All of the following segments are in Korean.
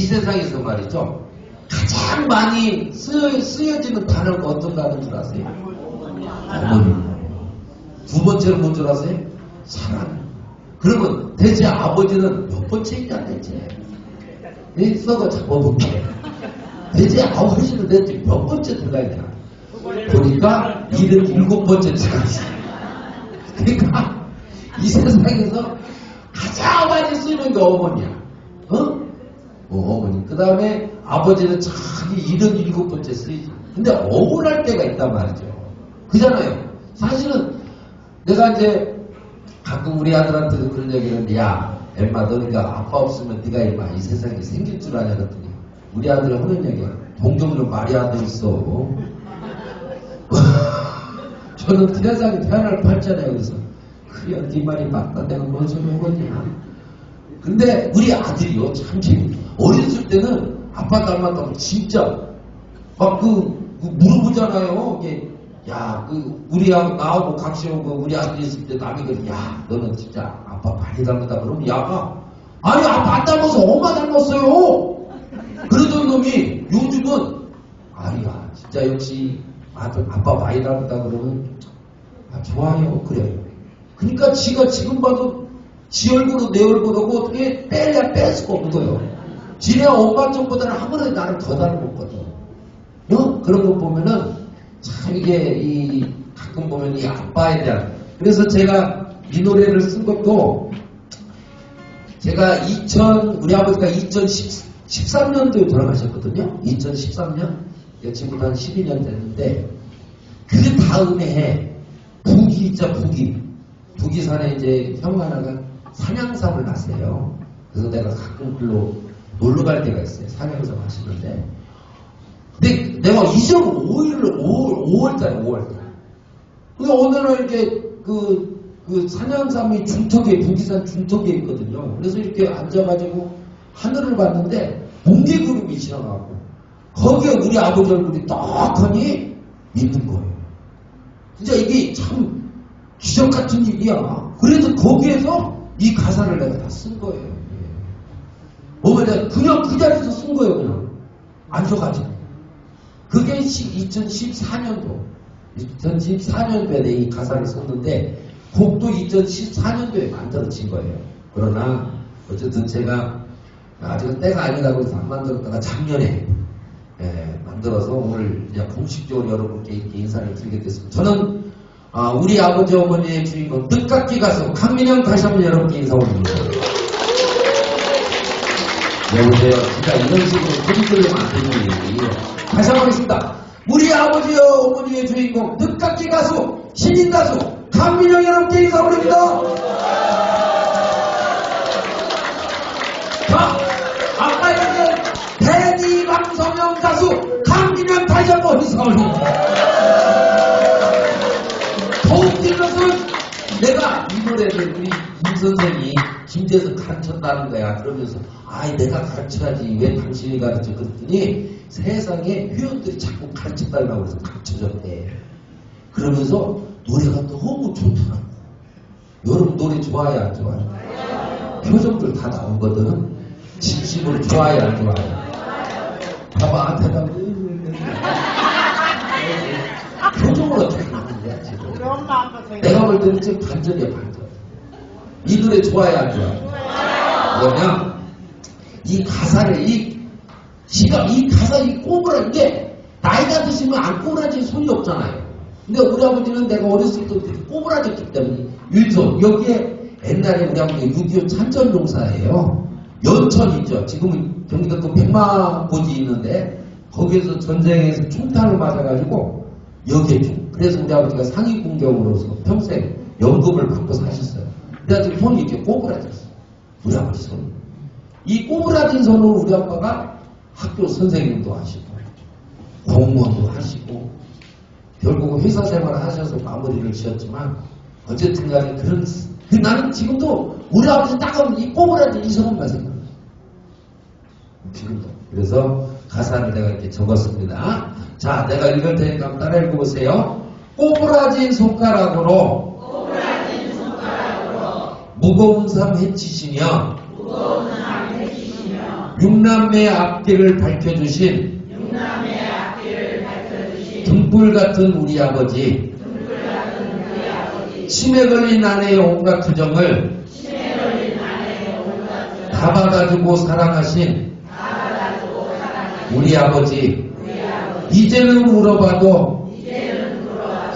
이 세상에서 말이죠. 가장 많이 쓰여, 쓰여지는 단어가 어떤 단어인 줄 아세요? 어머니. 두 번째로 뭔줄 아세요? 사랑. 그러면 대체 아버지는 몇 번째냐 대체? 이 썩어 잡아볼게. 대체 아버지는 대체 몇 번째 들어가냐? 보니까 77번째 들어갔어. 그러니까 이 세상에서 가장 많이 쓰는 게 어머니야. 어? 어, 어머니. 그 다음에 아버지는 자기 77번째 쓰이지. 근데 억울할 때가 있단 말이죠. 그잖아요. 사실은 내가 이제 가끔 우리 아들한테도 그런 얘기를 하는데 야 엠마 너니까 아빠 없으면 네가 임마 이 세상에 생길 줄 아냐 그랬더니 우리 아들 하는 얘기야 동정으로 말이 안 돼 있어 저는 세상에 태어날 팔잖아요 그래서 그래 네 말이 맞다 내가 뭔 소리 하겠냐 근데 우리 아들이요 참 재밌어 어렸을 때는 아빠 닮았다고 진짜 막그 그 물어보잖아요 이게 야, 그, 우리하고, 나하고 각시하고 우리 아들이 있을 때 남이 그래, 야, 너는 진짜 아빠 많이 닮았다. 그러면 야가, 아니, 아빠 안 닮아서 엄마 닮았어요! 그러던 놈이 요즘은, 아니야, 진짜 역시 아들, 아빠 많이 닮았다 그러면, 아, 좋아요. 그래. 그러니까 지가 지금 봐도 지 얼굴은 내 얼굴하고 어떻게 빼야 뺄 수가 거예요. 지네 엄마 쪽보다는 아무래도 나를 더 닮았거든. 어? 그런 거 보면은, 참 이게 이 가끔 보면 이 아빠에 대한 그래서 제가 이 노래를 쓴 것도 제가 2000 우리 아버지가 2013년도에 돌아가셨거든요. 2013년 지금부터 한 12년 됐는데 그 다음에 해 북이 있죠 북이 북이 산에 이제 형 하나가 산양삼을 났어요. 그래서 내가 가끔 글로 놀러 갈 때가 있어요. 산양삼 하시는데 근데 내가 25일로 5월, 5월달에 5월달. 근데 날 이렇게 그, 그 산양삼이 중턱에, 북이산 중턱에 있거든요. 그래서 이렇게 앉아가지고 하늘을 봤는데 뭉게구름이 지나가고 거기에 우리 아버지 얼굴이 떡하니 있는 거예요. 진짜 이게 참 기적 같은 일이야. 그래서 거기에서 이 가사를 내가 다 쓴 거예요. 뭐가 내가 그냥 그 자리에서 쓴 거예요, 그냥. 앉아가지고. 그게 2014년도, 2014년도에 이 가사를 썼는데, 곡도 2014년도에 만들어진 거예요. 그러나, 어쨌든 제가 아직은 때가 아니라고 해서 안 만들었다가 작년에 예, 만들어서 오늘 이제 공식적으로 여러분께 인사를 드리게 됐습니다. 저는 아, 우리 아버지 어머니의 주인공 뜻깎기 가수 강민영 다시 한번 여러분께 인사 올립니다. 여보세요. 진짜 이런 식으로 안 되는 일이에요. 다시 한번 하겠습니다. 우리 아버지 어머니의 주인공 늦깎이 가수 신인 가수 강민영 여러분께 인사 올립니다. 자, 아까 얘기한 대니 방송형 가수 강민영 다시 한번 인사 올립니다. 더욱 뛴 것은 내가 이 노래를 우리 임 선생이 김재석 가르쳤다는 거야. 그러면서 아이 내가 가르쳐야지 왜 당신이 가르쳐 그랬더니 세상에 회원들이 자꾸 가르쳐달라고 해서 가르쳐줬대. 그러면서 노래가 너무 좋더라고. 여러분 노래 좋아요 안 좋아요? 표정들 다 나오거든. 진심으로 좋아요 안 좋아요? 봐봐 대답 표정으로 어떻게 나오는 거야 지금. 내가 볼 때는 지금 반전이야 반전. 이 노래 좋아요 안 좋아요? 뭐냐? 이 가사를 이 지가 이 가사 이 꼬부라 게 나이가 드시면 안 꼬부라질 손이 없잖아요. 근데 우리 아버지는 내가 어렸을 때 그렇게 꼬부라졌기 때문에 유서 여기에 옛날에 우리 아버지 6.25 찬전용사예요. 연천 있죠. 지금은 경기도 그 백마고지 있는데 거기에서 전쟁에서 총탄을 맞아가지고 여기에 총. 그래서 우리 아버지가 상위 공격으로서 평생 연금을 받고 사셨어요. 그래가지고 손이 이렇게 꼬부라졌어. 아버지 손. 이 꼬부라진 손으로 우리 아빠가 학교 선생님도 하시고 공무원도 하시고 결국 회사 생활을 하셔서 마무리를 지었지만 어쨌든 간에 그런 그 나는 지금도 우리 아버지 딱 하면 이 꼬부라진 이 손만 생각나 지금도 그래서 가사를 내가 이렇게 적었습니다 자 내가 읽을 테니까 따라 읽어보세요 꼬부라진 손가락으로 무거운 삶 해치시며 육남매의 앞길을 밝혀주신 등불 같은 우리 아버지 치매 걸린 아내의 온갖 투정을 다 받아주고 사랑하신 우리 아버지 이제는 울어봐도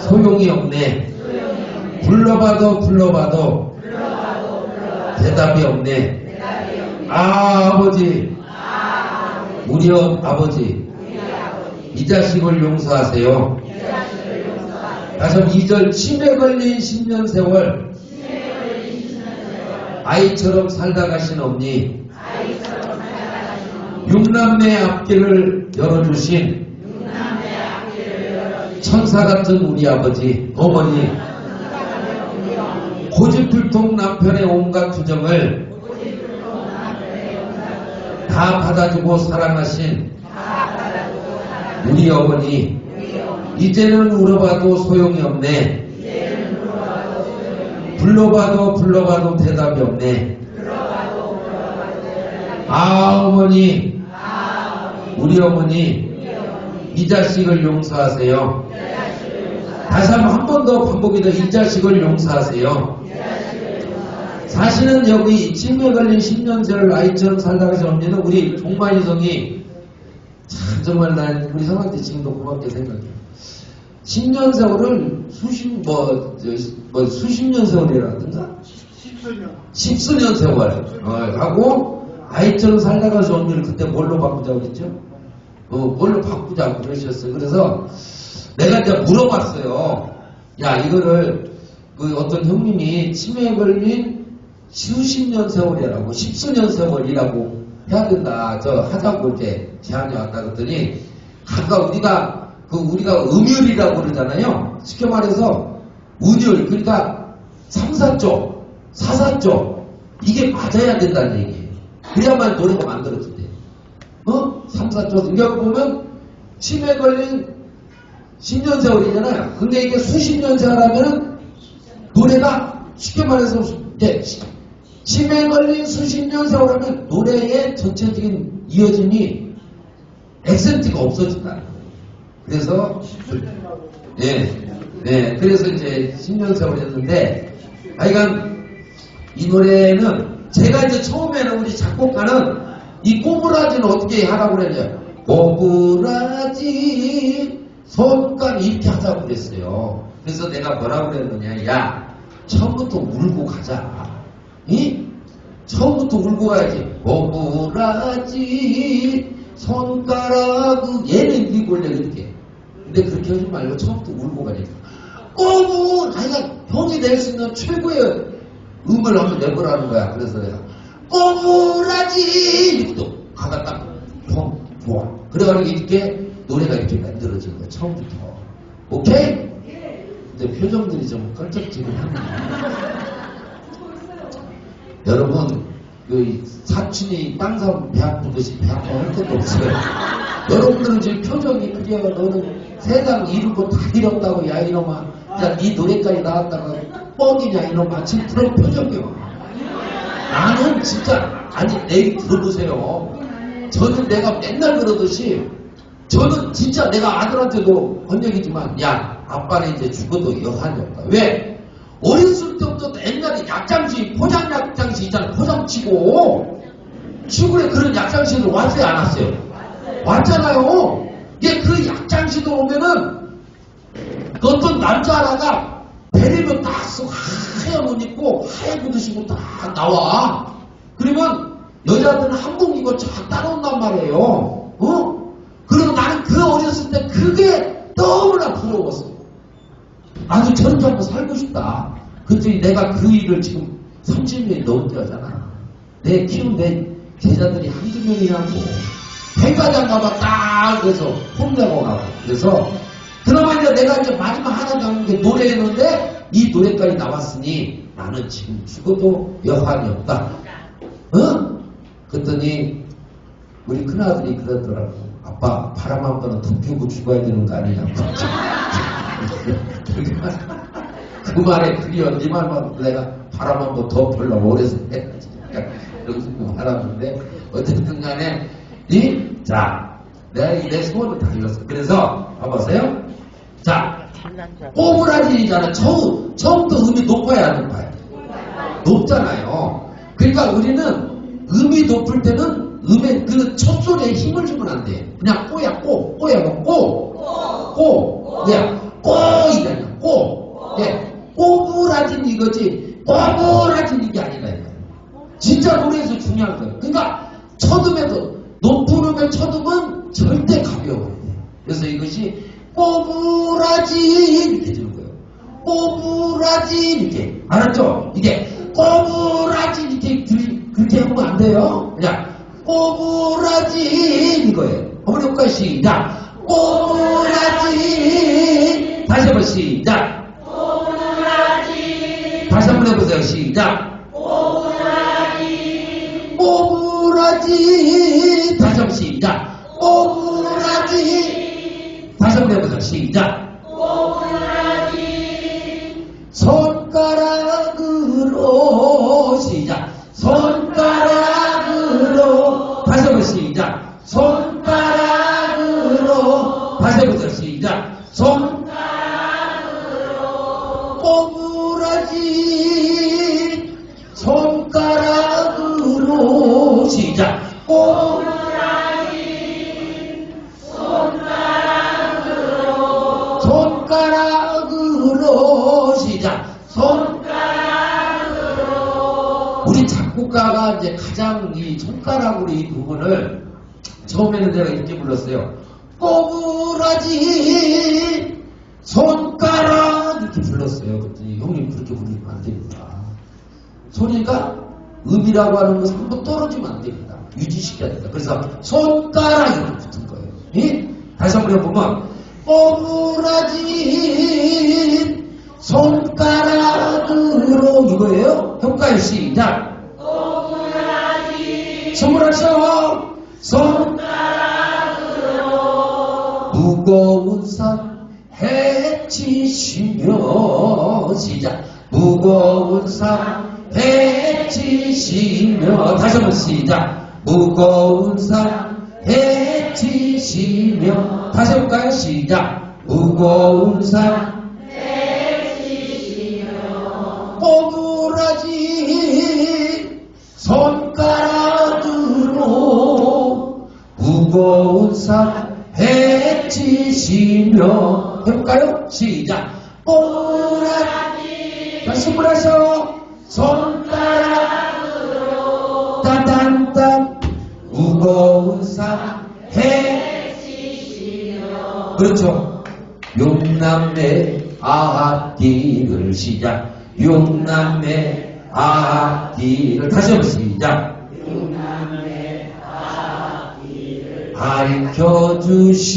소용이 없네. 불러봐도 불러봐도 대답이 없네. 아 아버지. 우리 어- 아버지. 이 자식을 용서하세요. 한번 2절 치매 걸린 10년 세월. 아이처럼 살다 가신 어머니. 육남매 앞길을 열어주신 천사 같은 우리 아버지 어머니 고집불통 남편의 온갖 투정을 다 받아주고 사랑하신 우리 어머니. 이제는 울어봐도 소용이 없네. 불러봐도 불러봐도 대답이 없네. 아 어머니. 우리 어머니 이 자식을 용서하세요. 다시 한번 한 번 더 반복이다 이 자식을 용서하세요 사실은 여기 치매 걸린 10년째를 아이처럼 살다가 신 언니는 우리 종만이성이 참 정말 난 우리 성한테 지금도 고맙게 생각해요. 10년 세월을 수십 뭐, 저, 뭐 수십 년 세월이라든가 10수년. 십수년 세월 어, 하고 아이처럼 살다가 신 언니를 그때 뭘로 바꾸자고 그랬죠? 어, 뭘로 바꾸자고 그러셨어요. 그래서 내가 이제 물어봤어요. 야 이거를 그 어떤 형님이 치매에 걸린 수십 년 세월이라고 십수년 세월이라고 해야 된다. 저 하자고 이렇게 제안이 왔다 그랬더니 아까 우리가 그 우리가 음율이라고 그러잖아요. 쉽게 말해서 운율 그러니까 3, 4조, 4, 4조 이게 맞아야 된다는 얘기예요. 그래야만 노래가 만들어진대. 어? 3, 4조 여기 보면 치매 걸린 10년 세월이잖아요. 근데 이게 수십 년 세월하면 노래가 쉽게 말해서 이제 치매 걸린 수십 년 세월하면 노래의 전체적인 이어짐이 액센트가 없어진다. 그래서 10수년이라고. 예, 네, 그래서 이제 10년 세월이었는데, 하여간 이 노래는 제가 이제 처음에는 우리 작곡가는 이 꼬부라지는 어떻게 하라고 그랬냐. 꼬부라지 손감 이렇게 하자고 그랬어요. 그래서 내가 뭐라고 그랬느냐. 야, 처음부터 울고 가자. 이? 처음부터 울고 가야지. 꼬부라지 손가락 얘는 네 원래 이렇게. 근데 그렇게 하지 말고 처음부터 울고 가니까. 꼬부! 아이가 형이 낼 수 있는 최고의 음을 한번 내보라는 거야. 그래서 내가 꼬부라지! 이렇게 가가 딱, 형, 좋아. 그래가지고 이렇게 노래가 이렇게 만들어진 거야. 처음부터. 오케이? 근데 표정들이 좀 껄쩍지근합니다. 여러분, 그 사춘이 땅 사면 배 아프듯이 배 아파할 것도 없어요. 여러분들은 지금 표정이 그려 너는 세상 거다 잃었다고 야 이놈아 야네 노래까지 나왔다가 뻥이냐 이놈아 지금 그런 표정이요. 나는 진짜 아니 내 들어보세요. 저는 내가 맨날 그러듯이 저는 진짜 내가 아들한테도 한 얘기지만 야 아빠는 이제 죽어도 여한이 없다. 왜? 어렸을 때부터 옛날에 약장시 포장 약장시 있잖아 포장치고 시골에 그런 약장시를 왔어요 안 왔어요? 왔잖아요. 이게 그 약장시도 오면은 그 어떤 남자 하나가 베리면 딱 쓰고 하얀 옷 입고 하얀 구두 신고 딱 나와. 그러면 여자들은 한복 입고 쫙 따라온단 말이에요. 어? 그리고 나는 그 어렸을 때 그게 너무나 부러웠어. 나도 줄 한번 살고 싶다. 그랬더니 내가 그 일을 지금 30년이 넘게 하잖아. 내 키운 내 제자들이 한두 명이라고. 백과장 가봐 딱 그래서 홈내고 가고. 그래서 그나마 이제 내가 이제 마지막 하나 남은 게 노래였는데 이 노래까지 나왔으니 나는 지금 죽어도 여한이 없다. 어? 그랬더니 우리 큰아들이 그러더라고. 아빠 바람 한 번은 더 피우고 죽어야 되는 거 아니냐고. 그 말에 그게 네 말만 내가 번더 불러 오래서 해가지고 여기서 그 말하는데 어쨌든 간에, 이, 자, 내가 이내 소원을 다 이뤘어. 그래서, 봐보세요. 자, 꼬부라지잖아. 처음, 처음부터 음이 높아야 하는 거야. 높잖아요. 그러니까 우리는 음이 높을 때는 음의 그 첫 소리에 힘을 주면 안 돼. 그냥 꼬야, 꼬, 꼬야, 뭐, 꼬, 꼬, 그냥 꼬, 이거야, 꼬. 예, 꼬 부라진 이거지, 꼬부라진 이게 아니라, 이거. 진짜 노래에서 중요한 거예요. 그러니까 첫 음에도, 높은 음의 첫 음은 절대 가벼워야 돼. 그래서 이것이 꼬부라진 이렇게 되는 거예요. 꼬부라진 이렇게. 알았죠? 이게 꼬부라진 이렇게 들, 그렇게 하면 안 돼요. 그냥 꼬부라진 이거예요. 어머니 효과 시작. 꼬부라진 다시 한번 시작. 한번 해보세요. 시작. 꼬부라지 다시 한번 시작. 꼬부라지 다시 한번 해보세요. 시작. 손가락으로 시작. 꼬부라지 손가락으로 손가락으로 시작. 손가락으로. 우리 작곡가가 이제 가장 이 손가락으로 이 부분을 처음에는 내가 이렇게 불렀어요. 꼬부라지 손가락. 이렇게 불렀어요. 그랬더니 형님 그렇게 부르면 안 됩니다. 소리가 음이라고 하는 것은 한번 떨어지면 안 됩니다. 유지시켜야 된다. 그래서 손가락 이렇게 붙은 거예요. 예? 다시 한번 해보면 꼬부라지 손가락으로 이거예요. 효과의 시작. 손가락으로 손가락으로 무거운 산 해치시며 시작 무거운 산 해치시며 다시 한번 시작. 무거운 산 해치시며 다시 해볼까요? 시작. 무거운 산 꼬부라지 손가락으로. 무거운 산 해치시며. 해볼까요? 시작. 꼬부라지 다시 한번 하셔. 손 따단단 무거운 산 해치시며. 그렇죠. 용남매 아띠를 시작. 용남매 아띠를 다시 한번 시작. 밝혀주시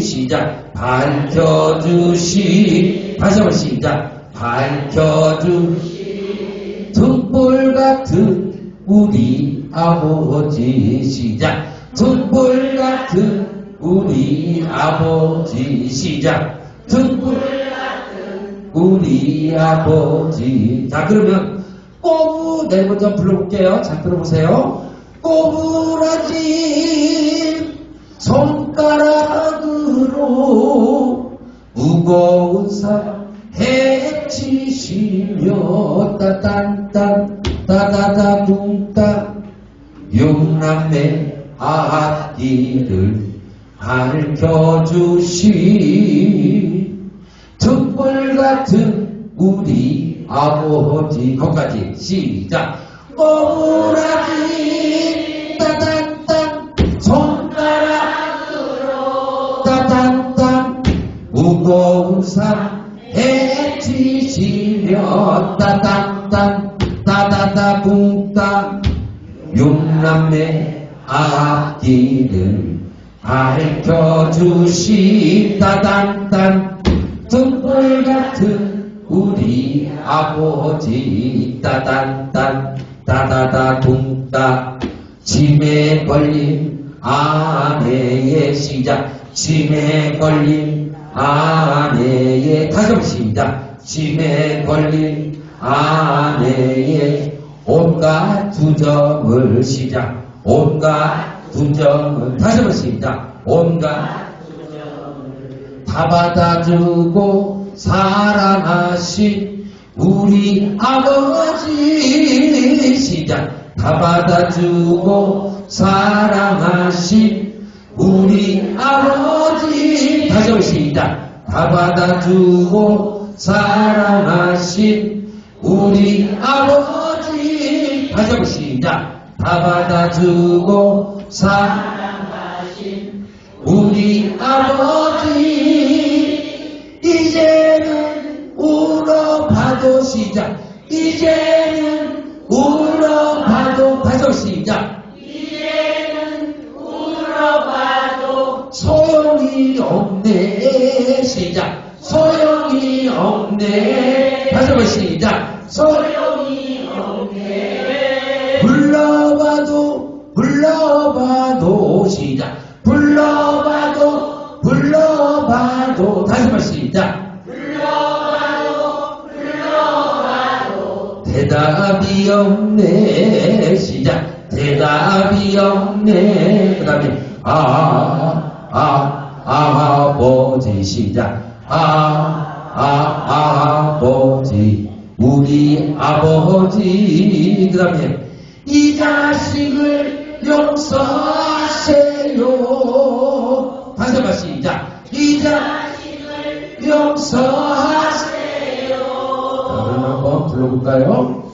시작. 밝혀주시 다시 한번 시작. 밝혀주시 등불 같은 우리 아버지 시작. 등불 같은 우리 아버지 시작. 등불 같은 우리 아버지. 자 그러면 꼬부 네 번째 불러볼게요. 자 들어보세요. 꼬부라지 손가락으로 무거운 산 해치시며 따딴딴 따다다 둥따 용남매 아띠를 밝혀주시. 등불 같은 우리 아버지. 거기까지 시작. 꼬부라지. 따단딴 손가락으로. 따단딴 무거운 산 해치시며 따단딴 따다다 붕따 용남매 아기를 밝혀 주시 따단딴 등불 같은 우리 아버지 따단딴 따다다 둥따. 짐에 걸린 아내의 시작. 짐에 걸린 아내의 다시 시작. 짐에 걸린 아내의 온갖 두정을 시작 온갖 두정을 다시 한번 시작. 온갖 다 받아주고 사랑하신 우리 아버지 시작. 다 받아주고 사랑하신 우리 아버지 다시 한번 시작. 다 받아주고 사랑하신 우리 아버지 다시 한번 시작. 다 받아주고 사랑하신 우리 아버지 이제는 울어봐도 시작. 이제는 울어봐도 다시 시작. 소용이 없네. 시작. 소용이 없네. 다시 한번 시작. 소용이 없네 시작. 불러봐도 불러봐도 다시 한번 시작. 대답이 없네. 시작. 대답이 없네. 그 다음에 아아 아, 아버지 시작. 아 아 아버지. 우리 아버지. 그 다음에 이 자식을 용서하세요. 다시 한번 시작. 이 자식을 용서하세요. 자, 그럼 한번 불러볼까요?